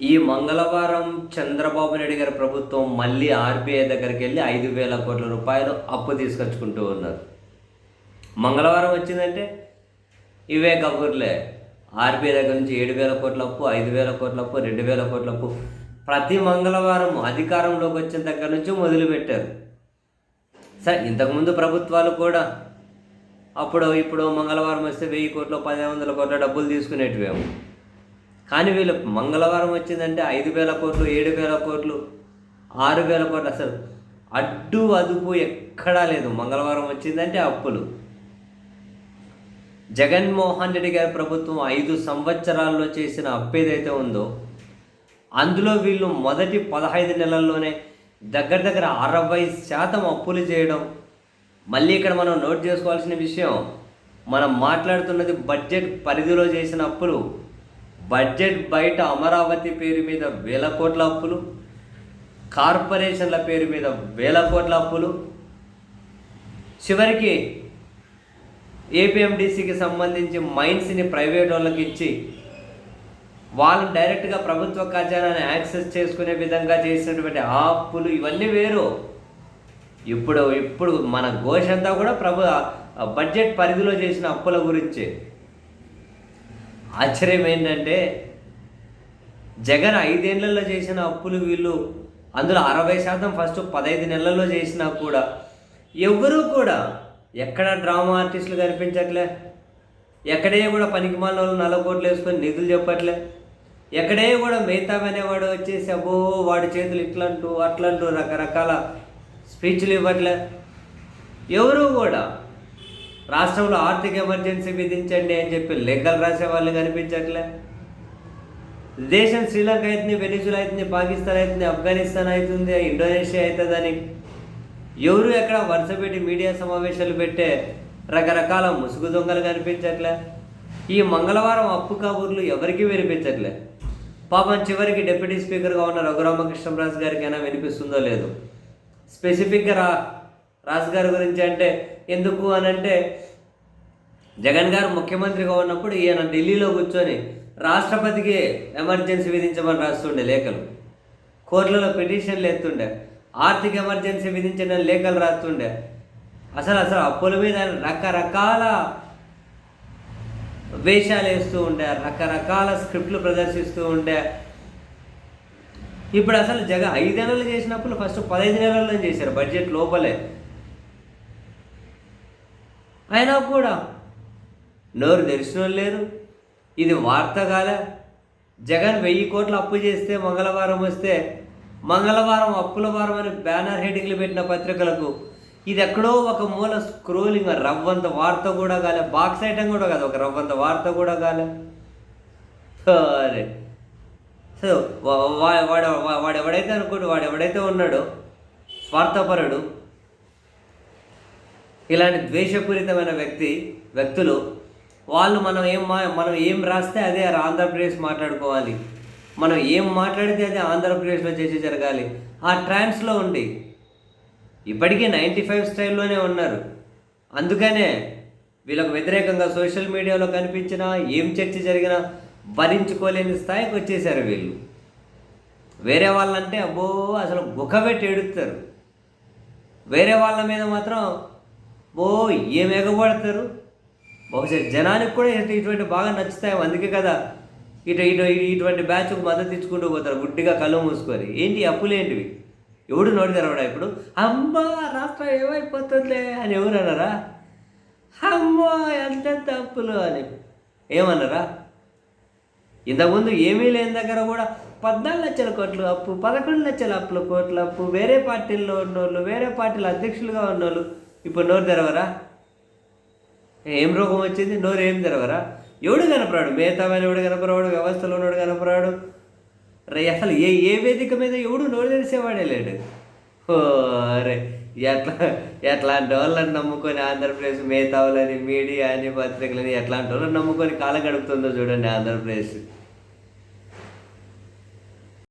ఈ మంగళవారం చంద్రబాబు నాయుడు గారి ప్రభుత్వం మళ్ళీ ఆర్బీఐ దగ్గరికి వెళ్ళి ఐదు వేల కోట్ల రూపాయలు అప్పు తీసుకొచ్చుకుంటూ ఉన్నారు. మంగళవారం వచ్చిందంటే ఇవే కబుర్లే ఆర్బీఐ దగ్గర నుంచి ఏడు వేల కోట్ల అప్పు ఐదు వేల కోట్ల అప్పు రెండు వేల కోట్ల అప్పు ప్రతి మంగళవారం అధికారంలోకి వచ్చిన దగ్గర నుంచి మొదలుపెట్టారు. సరే ఇంతకుముందు ప్రభుత్వాలు కూడా అప్పుడు ఇప్పుడు మంగళవారం వస్తే వెయ్యి కోట్లు పదిహేను వందల కోట్ల డబ్బులు తీసుకునేటివేమో. కానీ వీళ్ళు మంగళవారం వచ్చిందంటే ఐదు వేల కోట్లు ఏడు వేల కోట్లు ఆరు వేల కోట్లు అసలు అడ్డు అదుపు ఎక్కడా లేదు. మంగళవారం వచ్చిందంటే అప్పులు. జగన్మోహన్ రెడ్డి గారి ప్రభుత్వం ఐదు సంవత్సరాల్లో చేసిన అప్పు ఏదైతే ఉందో అందులో వీళ్ళు మొదటి పదహైదు నెలల్లోనే దగ్గర దగ్గర అరవై శాతం అప్పులు చేయడం. మళ్ళీ ఇక్కడ మనం నోట్ చేసుకోవాల్సిన విషయం మనం మాట్లాడుతున్నది బడ్జెట్ పరిధిలో చేసిన అప్పులు. బడ్జెట్ బయట అమరావతి పేరు మీద వేల కోట్ల అప్పులు కార్పొరేషన్ల పేరు మీద వేల కోట్ల అప్పులు. చివరికి ఏపీఎండిసికి సంబంధించి మైన్స్ని ప్రైవేట్ వాళ్ళకి ఇచ్చి వాళ్ళని డైరెక్ట్గా ప్రభుత్వ ఖజానాన్ని యాక్సెస్ చేసుకునే విధంగా చేసినటువంటి ఆ అప్పులు ఇవన్నీ వేరు. ఇప్పుడు ఇప్పుడు మన ఘోష అంతా కూడా ప్రభు బడ్జెట్ పరిధిలో చేసిన అప్పుల గురించే. ఆశ్చర్యం ఏంటంటే జగన్ ఐదేళ్ళలో చేసిన అప్పులు వీళ్ళు అందులో అరవై శాతం ఫస్ట్ పదహైదు నెలల్లో చేసినా కూడా ఎవరూ కూడా ఎక్కడ డ్రామా ఆర్టిస్టులు కనిపించట్లే ఎక్కడే కూడా పనికిమాల వాళ్ళు నల్ల వేసుకొని నిధులు చెప్పట్లే ఎక్కడే కూడా మిగతా అనేవాడు వచ్చేసి అబ్బో వాడి చేతులు ఇట్లంటూ అట్లంటూ రకరకాల స్పీచ్లు ఇవ్వట్లే. ఎవరు కూడా రాష్ట్రంలో ఆర్థిక ఎమర్జెన్సీ విధించండి అని చెప్పి లెక్కలు రాసే వాళ్ళు కనిపించట్లే. దేశం శ్రీలంక అవుతుంది వెనిజులా అవుతుంది పాకిస్తాన్ అవుతుంది ఆఫ్ఘనిస్తాన్ అవుతుంది ఇండోనేషియా అవుతుందని ఎవరు ఎక్కడ వరుస పెట్టి మీడియా సమావేశాలు పెట్టే రకరకాల ముసుగు దొంగలు కనిపించట్లే. ఈ మంగళవారం అప్పు కబుర్లు ఎవరికీ వినిపించట్లే. పాపం చివరికి డిప్యూటీ స్పీకర్గా ఉన్న రఘురామకృష్ణరాజు గారికైనా వినిపిస్తుందో లేదు. స్పెసిఫిక్గా రా రాజు గారి గురించి అంటే ఎందుకు అని అంటే జగన్ గారు ముఖ్యమంత్రిగా ఉన్నప్పుడు ఈయన ఢిల్లీలో కూర్చొని రాష్ట్రపతికి ఎమర్జెన్సీ విధించమని రాస్తుండే లేఖలు. కోర్టులలో పిటిషన్లు ఎత్తుండే ఆర్థిక ఎమర్జెన్సీ విధించిన లేఖలు రాస్తుండే. అసలు అసలు అప్పుల మీద రకరకాల వేషాలు వేస్తూ ఉండే రకరకాల స్క్రిప్ట్లు ప్రదర్శిస్తూ ఉండే. ఇప్పుడు అసలు జగ ఐదు నెలలు చేసినప్పుడు ఫస్ట్ పదహైదు నెలల్లో చేశారు? బడ్జెట్ లోపలే. అయినా కూడా నోరు తెరిచిన లేరు. ఇది వార్త కాలే జగన్ వెయ్యి కోట్లు అప్పు చేస్తే మంగళవారం వస్తే మంగళవారం అప్పుల వారం అని బ్యానర్ హెడ్డింగ్లు పెట్టిన పత్రికలకు ఇది ఎక్కడో ఒక మూల స్క్రోలింగ్ రవ్వంత వార్త కూడా కాలే బాక్స్ ఐటమ్ కూడా కాదు ఒక రవ్వంత వార్త కూడా కాలే సరే సో వా- వాడు వా- వాడు ఎవడైతే అనుకోడు వాడు ఎవడైతే ఉన్నాడో స్వార్థపరుడు ఇలాంటి ద్వేషపూరితమైన వ్యక్తి వ్యక్తులు వాళ్ళు మనం ఏం మా మనం ఏం రాస్తే అదే ఆంధ్రప్రదేశ్ మాట్లాడుకోవాలి. మనం ఏం మాట్లాడితే అదే ఆంధ్రప్రదేశ్లో చేసి జరగాలి. ఆ ట్రాన్స్లో ఉండి. ఇప్పటికీ నైంటీ ఫైవ్ స్టైల్లోనే ఉన్నారు. అందుకనే వీళ్ళకు వ్యతిరేకంగా సోషల్ మీడియాలో కనిపించినా ఏం చర్చ జరిగినా భరించుకోలేని స్థాయికి వచ్చేసారు వీళ్ళు. వేరే వాళ్ళంటే అబ్బో అసలు గుఖ పెట్టి వేరే వాళ్ళ మీద మాత్రం ఓ ఏం ఎగబడతారు? బహుశా జనానికి కూడా ఇటువంటి బాగా నచ్చుతాయి అందుకే కదా. ఇటు ఇటు ఇటువంటి బ్యాచ్కు మద్దతు ఇచ్చుకుంటూ పోతారు గుడ్డిగా కళ్ళు మూసుకొని. ఏంటి అప్పులేంటివి ఎవడు నోటి తెరవడా ఇప్పుడు? అమ్మా రాష్ట్రం ఏమైపోతుందిలే అని ఎవరు అన్నారా? అమ్మో ఎంతెంత అప్పులు అని. ఏమన్నారా? ఇంతకుముందు ఏమీ లేని దగ్గర కూడా పద్నాలుగు లక్షల కోట్లు అప్పు పదకొండు లక్షల అప్పుల కోట్ల అప్పు వేరే పార్టీల్లో ఉన్నోళ్ళు వేరే పార్టీల అధ్యక్షులుగా ఉన్నోళ్ళు ఇప్పుడు నోరు తెరవరా? ఏం రోగం వచ్చింది? నోరు ఏం తెరవరా? ఎవడు కనపరాడు? మేతామైన ఎవడు కనపరాడు? వ్యవస్థలో ఉన్నాడు కనపరాడు? రే అసలు ఏ ఏ వేదిక మీద ఎవడు నోరు తెరిసేవాడే లేడు? ఓ రే ఎట్లా ఎట్లాంటి వాళ్ళని నమ్ముకొని ఆంధ్రప్రదేశ్ మేధావులని మీడియా అని పత్రికలని ఎట్లాంటి వాళ్ళని నమ్ముకొని కాలం గడుపుతుందో చూడండి ఆంధ్రప్రదేశ్.